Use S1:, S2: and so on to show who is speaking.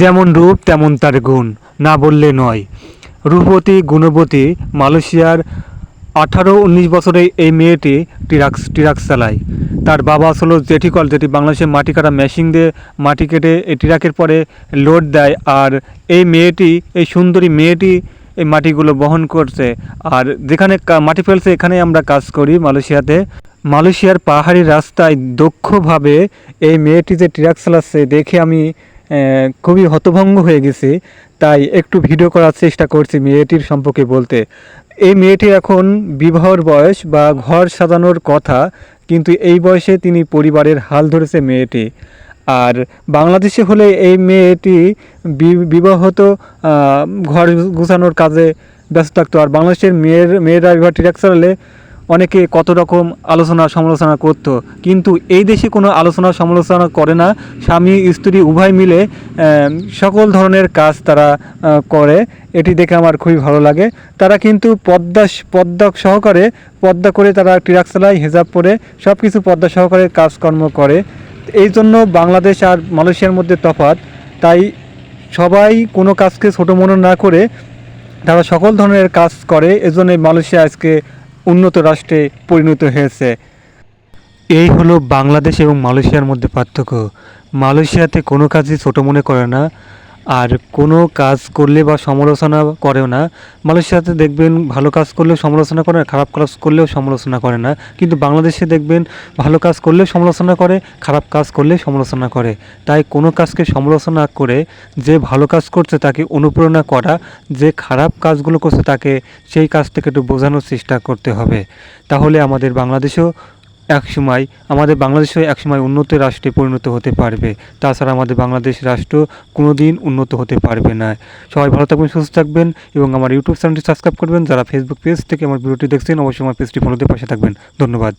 S1: যেমন রূপ, তেমন তার গুণ। না বললে নয়। রূপবতী, গুণবতী, মালয়েশিয়ার আঠারো উনিশ বছরে এই মেয়েটি ট্রাক্স ট্রাক চালায়। তার বাবা আসলে জেঠিকল, যেটি বাংলাদেশের মাটি কাটা মেশিন দিয়ে মাটি কেটে এই ট্রাকের পরে লোড দেয় আর এই মেয়েটি, এই সুন্দরী মেয়েটি এই মাটিগুলো বহন করছে। আর যেখানে মাটি ফেলছে, এখানে আমরা কাজ করি মালয়েশিয়াতে। মালয়েশিয়ার পাহাড়ি রাস্তায় দক্ষভাবে এই মেয়েটি যে ট্রাক চালাচ্ছে, দেখে আমি খুবই হতভঙ্গ হয়ে গেছি, তাই একটু ভিডিও করার চেষ্টা করছি মেয়েটির সম্পর্কে বলতে। এই মেয়েটি এখন বিবাহর বয়স বা ঘর সাজানোর কথা, কিন্তু এই বয়সে তিনি পরিবারের হাল ধরেছে মেয়েটি। আর বাংলাদেশে হলে এই মেয়েটি বিবাহত ঘর গুছানোর কাজে ব্যস্ত থাকতো। আর বাংলাদেশের মেয়ের, মেয়েরা বিবাহ ট্রাক চালালে অনেকে কত রকম আলোচনা সমালোচনা করত, কিন্তু এই দেশে কোনো আলোচনা সমালোচনা করে না। স্বামী, স্ত্রী উভয় মিলে সকল ধরনের কাজ তারা করে। এটি দেখে আমার খুবই ভালো লাগে। তারা কিন্তু পদ্মা পদ্মা সহকারে, পদ্মা করে তারা ট্রাক হেজাব পরে সব কিছু পদ্মা সহকারে কাজকর্ম করে। এই জন্য বাংলাদেশ আর মালয়েশিয়ার মধ্যে তফাৎ। তাই সবাই কোনো কাজকে ছোটো মনে না করে তারা সকল ধরনের কাজ করে। এজন্য মালয়েশিয়া আজকে উন্নত রাষ্ট্রে পরিণত হয়েছে। এই হলো বাংলাদেশ এবং মালয়েশিয়ার মধ্যে পার্থক্য। মালয়েশিয়াতে কোনো কাজই ছোটো মনে করে না। আর কোনো কাজ করলে বা সমালোচনা করেও না। মালয়েশিয়াতে দেখবেন ভালো কাজ করলেও সমালোচনা করে, খারাপ কাজ করলেও সমালোচনা করে না। কিন্তু বাংলাদেশে দেখবেন ভালো কাজ করলেও সমালোচনা করে, খারাপ কাজ করলে সমালোচনা করে। তাই কোনো কাজকে সমালোচনা করে যে ভালো কাজ করছে তাকে অনুপ্রেরণা করা, যে খারাপ কাজগুলো করছে তাকে সেই কাজ থেকে একটু বোঝানোর চেষ্টা করতে হবে। তাহলে আমাদের বাংলাদেশেও একসময় আমাদের বাংলাদেশও একসময় উন্নত রাষ্ট্রে পরিণত হতে পারবে। তাছাড়া আমাদের বাংলাদেশ রাষ্ট্র কোনো দিন উন্নত হতে পারবে না। সবাই ভালো থাকবেন, সুস্থ থাকবেন এবং আমার ইউটিউব চ্যানেলটি সাবস্ক্রাইব করবেন। যারা ফেসবুক পেজ থেকে আমার ভিডিওটি দেখছেন, অবশ্যই আমার পেজটি ফলোতে পাশে থাকবেন। ধন্যবাদ।